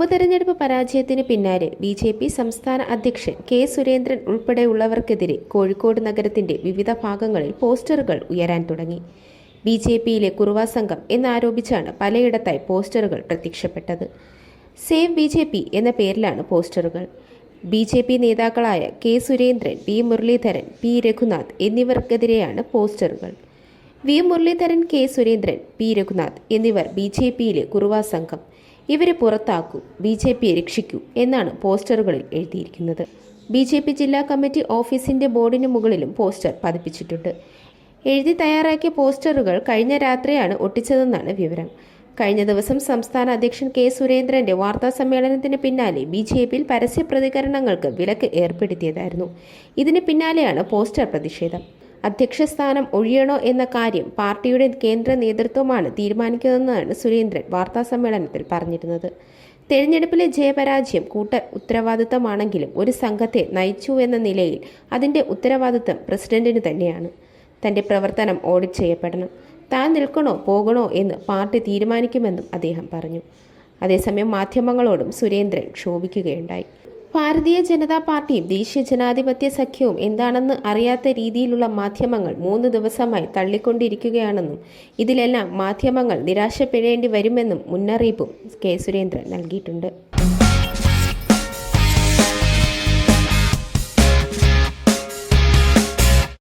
ഉപതെരഞ്ഞെടുപ്പ് പരാജയത്തിന് പിന്നാലെ ബി ജെ പി സംസ്ഥാന അധ്യക്ഷൻ കെ സുരേന്ദ്രൻ ഉൾപ്പെടെയുള്ളവർക്കെതിരെ കോഴിക്കോട് നഗരത്തിന്റെ വിവിധ ഭാഗങ്ങളിൽ പോസ്റ്ററുകൾ ഉയരാൻ തുടങ്ങി. ബി ജെ പിയിലെ കുറുവാ സംഘം എന്നാരോപിച്ചാണ് പലയിടത്തായി പോസ്റ്ററുകൾ പ്രത്യക്ഷപ്പെട്ടത്. സേവ് ബി ജെ പി എന്ന പേരിലാണ് പോസ്റ്ററുകൾ. ബി ജെ പി നേതാക്കളായ K Surendran P Muraleedharan P Raghunath എന്നിവർക്കെതിരെയാണ് പോസ്റ്ററുകൾ. V Muraleedharan K Surendran P Raghunath എന്നിവർ ബി ജെ പിയിലെ കുറുവാ സംഘം. ഇവരെ പുറത്താക്കൂ ബി ജെ പിയെ രക്ഷിക്കൂ എന്നാണ് പോസ്റ്ററുകളിൽ എഴുതിയിരിക്കുന്നത്. ബി ജെ പി ജില്ലാ കമ്മിറ്റി ഓഫീസിന്റെ ബോർഡിന് മുകളിലും പോസ്റ്റർ പതിപ്പിച്ചിട്ടുണ്ട്. എഴുതി തയ്യാറാക്കിയ പോസ്റ്ററുകൾ കഴിഞ്ഞ രാത്രിയാണ് ഒട്ടിച്ചതെന്നാണ് വിവരം. കഴിഞ്ഞ ദിവസം സംസ്ഥാന അധ്യക്ഷൻ കെ സുരേന്ദ്രന്റെ വാർത്താ സമ്മേളനത്തിന് പിന്നാലെ ബി ജെ പിയിൽ പരസ്യ പ്രതികരണങ്ങൾക്ക് വിലക്ക് ഏർപ്പെടുത്തിയതായിരുന്നു. ഇതിന് പിന്നാലെയാണ് പോസ്റ്റർ പ്രതിഷേധം. അധ്യക്ഷ സ്ഥാനം ഒഴിയണോ എന്ന കാര്യം പാർട്ടിയുടെ കേന്ദ്ര നേതൃത്വമാണ് തീരുമാനിക്കുന്നതെന്നാണ് സുരേന്ദ്രൻ വാർത്താസമ്മേളനത്തിൽ പറഞ്ഞിരുന്നത്. തെരഞ്ഞെടുപ്പിലെ ജയപരാജയം കൂട്ട ഉത്തരവാദിത്തമാണെങ്കിലും ഒരു സംഘത്തെ നയിച്ചു എന്ന നിലയിൽ അതിന്റെ ഉത്തരവാദിത്തം പ്രസിഡന്റിന് തന്നെയാണ്. തന്റെ പ്രവർത്തനം ഓഡിറ്റ് ചെയ്യപ്പെടണം. താൻ നിൽക്കണോ പോകണോ എന്ന് പാർട്ടി തീരുമാനിക്കുമെന്നും അദ്ദേഹം പറഞ്ഞു. അതേസമയം മാധ്യമങ്ങളോടും സുരേന്ദ്രൻ ക്ഷോഭിക്കുകയുണ്ടായി. ഭാരതീയ ജനതാ പാർട്ടിയും ദേശീയ ജനാധിപത്യ സഖ്യവും എന്താണെന്ന് അറിയാത്ത രീതിയിലുള്ള മാധ്യമങ്ങൾ മൂന്ന് ദിവസമായി തള്ളിക്കൊണ്ടിരിക്കുകയാണെന്നും ഇതിലെല്ലാം മാധ്യമങ്ങൾ നിരാശപ്പെടേണ്ടി വരുമെന്നും മുന്നറിയിപ്പും കെ സുരേന്ദ്രൻ നൽകിയിട്ടുണ്ട്.